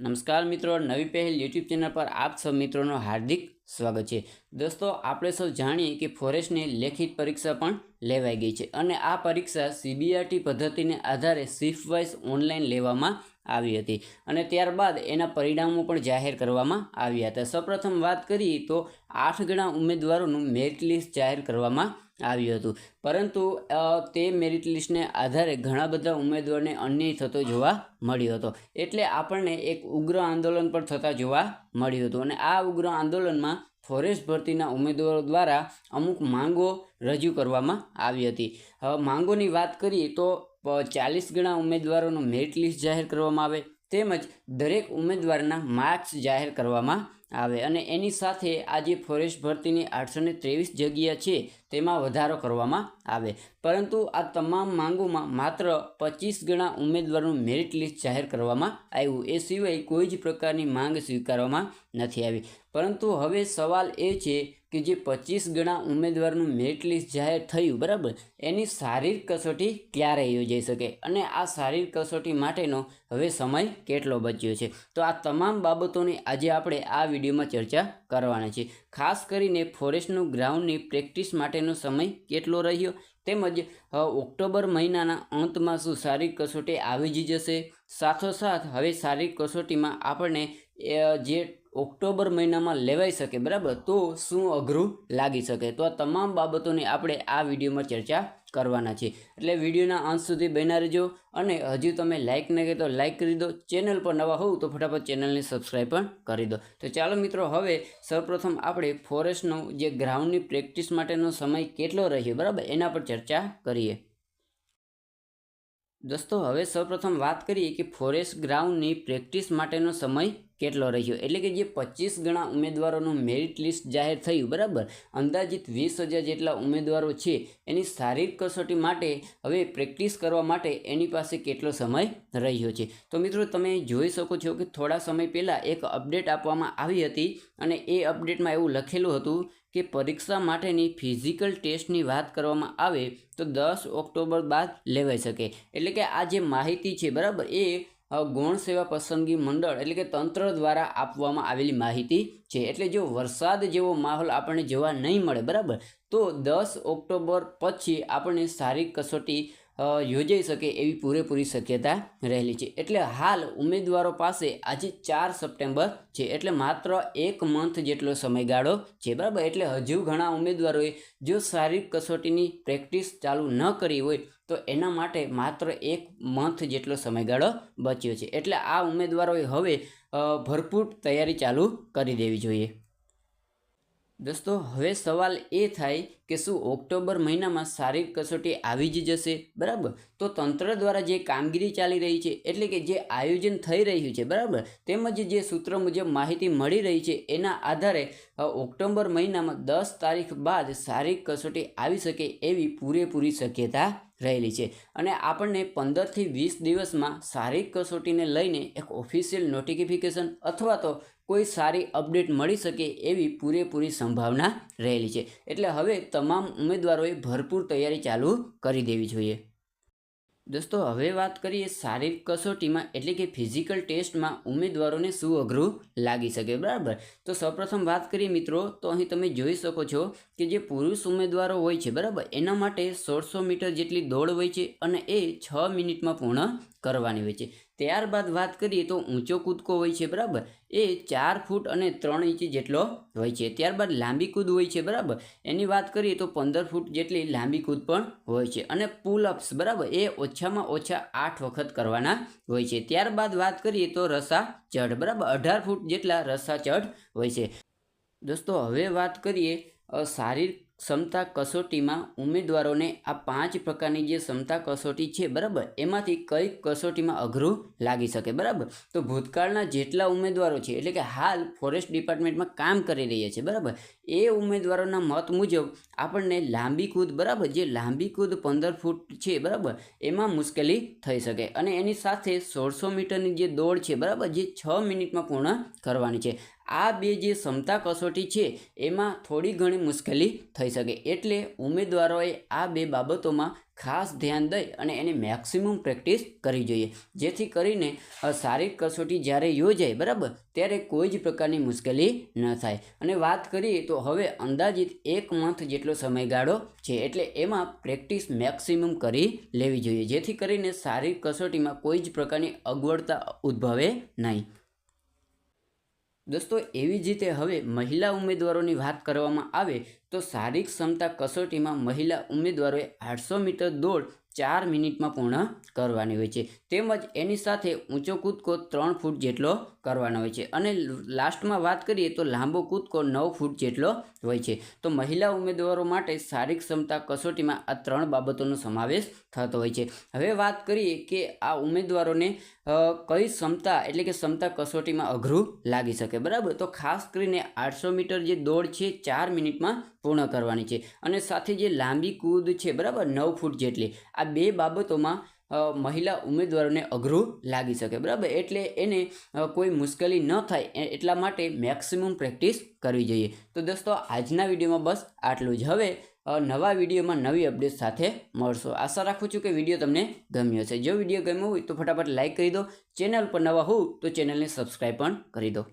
નમસ્કાર મિત્રો નવી પહેલ યુટ્યુબ ચેનલ પર આપ સૌ મિત્રોનું હાર્દિક સ્વાગત છે. દોસ્તો, આપણે સૌ જાણીએ કે ફોરેસ્ટની લેખિત પરીક્ષા પણ લેવાઈ ગઈ છે અને આ પરીક્ષા સીબીઆરટી પદ્ધતિને આધારે શિફ્ટ વાઇઝ ઓનલાઈન લેવામાં આવી હતી અને ત્યારબાદ એના પરિણામો પણ જાહેર કરવામાં આવ્યા હતા. સૌપ્રથમ વાત કરીએ તો આઠ ગણા ઉમેદવારોનું મેરિટ લિસ્ટ જાહેર કરવામાં આવ્યું હતું. પરંતુ તે મેરિટ લિસ્ટને આધારે ઘણા બધા ઉમેદવારને અન્યાય થતો જોવા મળ્યો હતો. એટલે આપણને એક ઉગ્ર આંદોલન પણ થતા જોવા મળ્યું હતું અને આ ઉગ્ર આંદોલનમાં ફોરેસ્ટ ભરતીના ઉમેદવારો દ્વારા અમુક માંગો રજૂ કરવામાં આવી હતી. હવે માંગોની વાત કરીએ તો ચાલીસ ગણા ઉમેદવારોનું મેરિટ લિસ્ટ જાહેર કરવામાં આવે, તેમજ દરેક ઉમેદવારના માર્ક્સ જાહેર કરવામાં આવે અને એની સાથે આ જે ફોરેસ્ટ ભરતીની આઠસો ને ત્રેવીસ જગ્યા છે, તેમાં વધારો કરવામાં આવે. પરંતુ આ તમામ માંગોમાં માત્ર પચીસ ગણા ઉમેદવારોનું મેરિટ લિસ્ટ જાહેર કરવામાં આવ્યું. એ સિવાય કોઈ જ પ્રકારની માંગ સ્વીકારવામાં નથી આવી. પરંતુ હવે સવાલ એ છે કે જે પચીસ ગણા ઉમેદવારનું મેરિટ લિસ્ટ જાહેર થયું, બરાબર? એની શારીરિક કસોટી ક્યારે યોજાઈ શકે? અને આ શારીરિક કસોટી માટેનો હવે સમય કેટલો બચ્યો છે? તો આ તમામ બાબતોની આજે આપણે આ વિડીયોમાં ચર્ચા કરવાના છે ખાસ કરીને ફોરેસ્ટનું ગ્રાઉન્ડની પ્રેક્ટિસ માટેનો સમય કેટલો રહ્યો? તેમજ ઓક્ટોબર મહિનાના અંતમાં શું શારીરિક કસોટી આવી જ જશે? સાથોસાથ, હવે શારીરિક કસોટીમાં આપણને જે ઓક્ટોબર મહિનામાં લેવાઈ શકે, બરાબર? તો શું અઘરું લાગી શકે? તો આ તમામ બાબતોની આપણે આ વિડીયોમાં ચર્ચા કરવાના છે એટલે વિડીયોના અંત સુધી બના રહેજો અને હજુ તમે લાઇક ન કરી તો લાઇક કરી દો. ચેનલ પર નવા હોવ તો ફટાફટ ચેનલને સબસ્ક્રાઈબ પણ કરી દો. તો ચાલો મિત્રો, હવે સૌપ્રથમ આપણે ફોરેસ્ટનો જે ગ્રાઉન્ડની પ્રેક્ટિસ માટેનો સમય કેટલો રહ્યો, બરાબર? એના પર ચર્ચા કરીએ. દોસ્તો, હવે સૌપ્રથમ વાત કરીએ કે ફોરેસ્ટ ગ્રાઉન્ડની પ્રેક્ટિસ માટેનો સમય કેટલો રહ્યો? એટલે કે જે પચીસ ગણા ઉમેદવારોનું મેરિટ લિસ્ટ જાહેર થયું, બરાબર? અંદાજિત વીસ હજાર જેટલા ઉમેદવારો છે, એની શારીરિક કસોટી માટે, હવે પ્રેક્ટિસ કરવા માટે એની પાસે કેટલો સમય રહ્યો છે? તો મિત્રો, તમે જોઈ શકો છો કે થોડા સમય પહેલાં એક અપડેટ આપવામાં આવી હતી અને એ અપડેટમાં એવું લખેલું હતું કે પરીક્ષા માટેની ફિઝિકલ ટેસ્ટની વાત કરવામાં આવે તો દસ ઓક્ટોબર બાદ લેવાઈ શકે. એટલે કે આ જે માહિતી છે, બરાબર? એ ગૌણ સેવા પસંદગી મંડળ એટલે કે તંત્ર દ્વારા આપવામાં આવેલી માહિતી છે. એટલે જો વરસાદ જેવો માહોલ આપણને જોવા નહીં મળે, બરાબર? તો દસ ઓક્ટોબર પછી આપણને શારીરિક કસોટી યોજાઈ શકે એવી પૂરેપૂરી શક્યતા રહેલી છે. એટલે હાલ ઉમેદવારો પાસે આજે ચાર સપ્ટેમ્બર છે. એટલે માત્ર એક મંથ જેટલો સમયગાળો છે. બરાબર? એટલે હજુ ઘણા ઉમેદવારોએ જો શારીરિક કસોટીની પ્રેક્ટિસ ચાલુ ન કરી હોય, તો એના માટે માત્ર એક મંથ જેટલો સમયગાળો બચ્યો છે. એટલે આ ઉમેદવારોએ હવે ભરપૂર તૈયારી ચાલુ કરી દેવી જોઈએ. દોસ્તો, હવે સવાલ એ થાય કે શું ઓક્ટોબર મહિનામાં શારીરિક કસોટી આવી જ જશે? બરાબર? તો તંત્ર દ્વારા જે કામગીરી ચાલી રહી છે, એટલે કે જે આયોજન થઈ રહ્યું છે, બરાબર? તેમજ જે સૂત્ર મુજબ માહિતી મળી રહી છે, એના આધારે ઓક્ટોબર મહિનામાં દસ તારીખ બાદ શારીરિક કસોટી આવી શકે એવી પૂરેપૂરી શક્યતા રહેલી છે. અને આપણને પંદરથી વીસ દિવસમાં શારીરિક કસોટીને લઈને એક ઓફિશિયલ નોટિફિકેશન અથવા તો કોઈ સારી અપડેટ મળી શકે એવી પૂરેપૂરી સંભાવના રહેલી છે. એટલે હવે તમામ ઉમેદવારોએ ભરપૂર તૈયારી ચાલુ કરી દેવી જોઈએ. દોસ્તો, હવે વાત કરીએ શારીરિક કસોટીમાં, એટલે કે ફિઝિકલ ટેસ્ટમાં ઉમેદવારોને શું અઘરું લાગી શકે, બરાબર? તો સૌપ્રથમ વાત કરીએ મિત્રો, તો અહીં તમે જોઈ શકો છો કે જે પુરુષ ઉમેદવારો હોય છે, બરાબર? એના માટે સોળસો મીટર જેટલી દોડ હોય છે અને એ છ મિનિટમાં પૂર્ણ કરવાની હોય છે. ત્યારબાદ વાત કરીએ તો ઊંચો કૂદકો હોય છે, બરાબર? એ ચાર ફૂટ અને ત્રણ ઇંચ જેટલો હોય છે. ત્યારબાદ લાંબી કૂદ હોય છે, બરાબર? એની વાત કરીએ તો પંદર ફૂટ જેટલી લાંબી કૂદ પણ હોય છે અને પુલઅપ્સ, બરાબર? એ ઓછામાં ઓછા આઠ વખત કરવાના હોય છે. ત્યારબાદ વાત કરીએ તો રસા ચઢ બરાબર? અઢાર ફૂટ જેટલા રસા ચઢ હોય છે. દોસ્તો, હવે વાત કરીએ શારીરિક ક્ષમતા કસોટીમાં ઉમેદવારોને આ પાંચ પ્રકારની જે ક્ષમતા કસોટી છે, બરાબર? એમાંથી કઈ કસોટીમાં અઘરું લાગી શકે, બરાબર? તો ભૂતકાળના જેટલા ઉમેદવારો છે, એટલે કે હાલ ફોરેસ્ટ ડિપાર્ટમેન્ટમાં કામ કરી રહ્યા છે, બરાબર? એ ઉમેદવારોના મત મુજબ આપણને લાંબી કૂદ, બરાબર? જે લાંબી કૂદ પંદર ફૂટ છે, બરાબર? એમાં મુશ્કેલી થઈ શકે અને એની સાથે સોળસો મીટરની જે દોડ છે, બરાબર? જે છ મિનિટમાં પૂર્ણ કરવાની છે. આ બે જે ક્ષમતા કસોટી છે, એમાં થોડી ઘણી મુશ્કેલી થઈ શકે. એટલે ઉમેદવારોએ આ બે બાબતોમાં ખાસ ધ્યાન દઈ અને એની મેક્સિમમ પ્રેક્ટિસ કરવી જોઈએ. જેથી કરીને શારીરિક કસોટી જ્યારે યોજાય, બરાબર, ત્યારે કોઈ જ પ્રકારની મુશ્કેલી ન થાય. અને વાત કરીએ તો હવે અંદાજિત એક મંથ જેટલો સમયગાળો છે, એટલે એમાં પ્રેક્ટિસ મેક્સિમમ કરી લેવી જોઈએ. જેથી કરીને શારીરિક કસોટીમાં કોઈ જ પ્રકારની અગવડતા ઉદ્ભવે નહીં. દોસ્તો, એવી જ રીતે હવે મહિલા ઉમેદવારોની વાત કરવામાં આવે તો શારીરિક ક્ષમતા કસોટીમાં મહિલા ઉમેદવારોએ આઠસો મીટર દોડ ચાર મિનિટમાં પૂર્ણ કરવાની હોય છે. તેમજ એની સાથે ઊંચો કૂદકો ત્રણ ફૂટ જેટલો કરવાનો હોય છે. અને લાસ્ટમાં વાત કરીએ તો લાંબો કૂદકો નવ ફૂટ જેટલો હોય છે. તો મહિલા ઉમેદવારો માટે શારીરિક ક્ષમતા કસોટીમાં આ ત્રણ બાબતોનો સમાવેશ થતો હોય છે. હવે વાત કરીએ કે આ ઉમેદવારોને કઈ ક્ષમતા એટલે કે ક્ષમતા કસોટીમાં અઘરું લાગી શકે? બરાબર? તો ખાસ કરીને આઠસો મીટર જે દોડ છે, ચાર મિનિટમાં પૂર્ણ કરવાની છે. અને સાથે જે લાંબી કૂદ છે, બરાબર? નવ ફૂટ જેટલી. આ બે બાબતોમાં મહિલા ઉમેદવારોને અઘરું લાગી શકે, બરાબર? એટલે એને કોઈ મુશ્કેલી ન થાય એટલા માટે મેક્સિમમ પ્રેક્ટિસ કરવી જોઈએ. તો દોસ્તો, આજના વિડીયોમાં બસ આટલું જ. હવે નવા વિડીયોમાં નવી અપડેટ સાથે મળશો. આશા રાખું છું કે વીડિયો તમને ગમ્યો હશે. જો વીડિયો ગમ્યો હોય તો ફટાફટ લાઇક કરી દો. ચેનલ પર નવા હોવ તો ચેનલને સબસ્ક્રાઈબ પણ કરી દો.